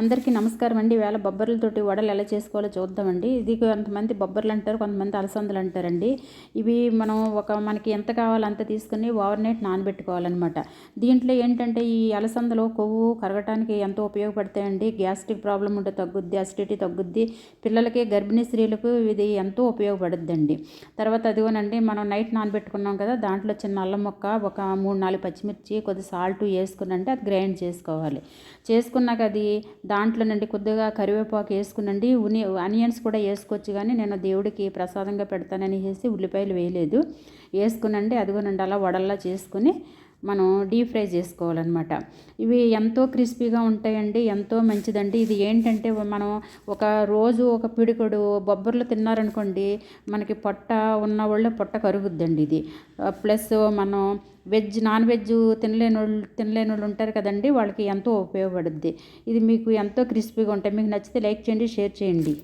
అందరికీ నమస్కారం అండి. వేళ బొబ్బర్లతోటి వడలు ఎలా చేసుకోవాలో చూద్దామండి. ఇది కొంతమంది బొబ్బర్లు అంటారు కొంతమంది అలసందలు అంటారండి. ఇవి మనం ఒక మనకి ఎంత కావాలో అంత తీసుకుని ఓవర్ నైట్ నానబెట్టుకోవాలన్నమాట. దీంట్లో ఏంటంటే ఈ అలసందలో కొవ్వు కరగటానికి ఎంతో ఉపయోగపడతాయండి. గ్యాస్ట్రిక్ ప్రాబ్లం ఉంటే తగ్గుద్ది అసిడిటీ తగ్గుద్ది. పిల్లలకి గర్భిణీ స్త్రీలకు ఇది ఎంతో ఉపయోగపడుద్దండి. తర్వాత అదిగోనండి మనం నైట్ నానబెట్టుకున్నాం కదా దాంట్లో చిన్న అల్లం మొక్క ఒక మూడు నాలుగు పచ్చిమిర్చి కొద్ది సాల్ట్ వేసుకుని అంటే అది గ్రైండ్ చేసుకోవాలి. చేసుకున్నాక అది దాంట్లో నుండి కొద్దిగా కరివేపాకు వేసుకునండి. ఉని ఆనియన్స్ కూడా వేసుకోవచ్చు కానీ నేను దేవుడికి ప్రసాదంగా పెడతానని ఉల్లిపాయలు వేయలేదు. వేసుకునండి అదిగోనండి అలా వడల్లా చేసుకుని మనం డీప్ ఫ్రై చేసుకోవాలన్నమాట. ఇవి ఎంతో క్రిస్పీగా ఉంటాయండి ఎంతో మంచిదండి. ఇది ఏంటంటే మనం ఒక రోజు ఒక పిడికొడు బొబ్బర్లు తిన్నారనుకోండి మనకి పొట్ట ఉన్న వాళ్ళే పొట్ట కరుగుద్దండి ఇది. ప్లస్ మనం వెజ్ నాన్ వెజ్ తినలేని వాళ్ళు తినలేని వాళ్ళు ఉంటారు కదండి వాళ్ళకి ఎంతో ఉపయోగపడుద్ది. ఇది మీకు ఎంతో క్రిస్పీగా ఉంటాయి. మీకు నచ్చితే లైక్ చేయండి షేర్ చేయండి.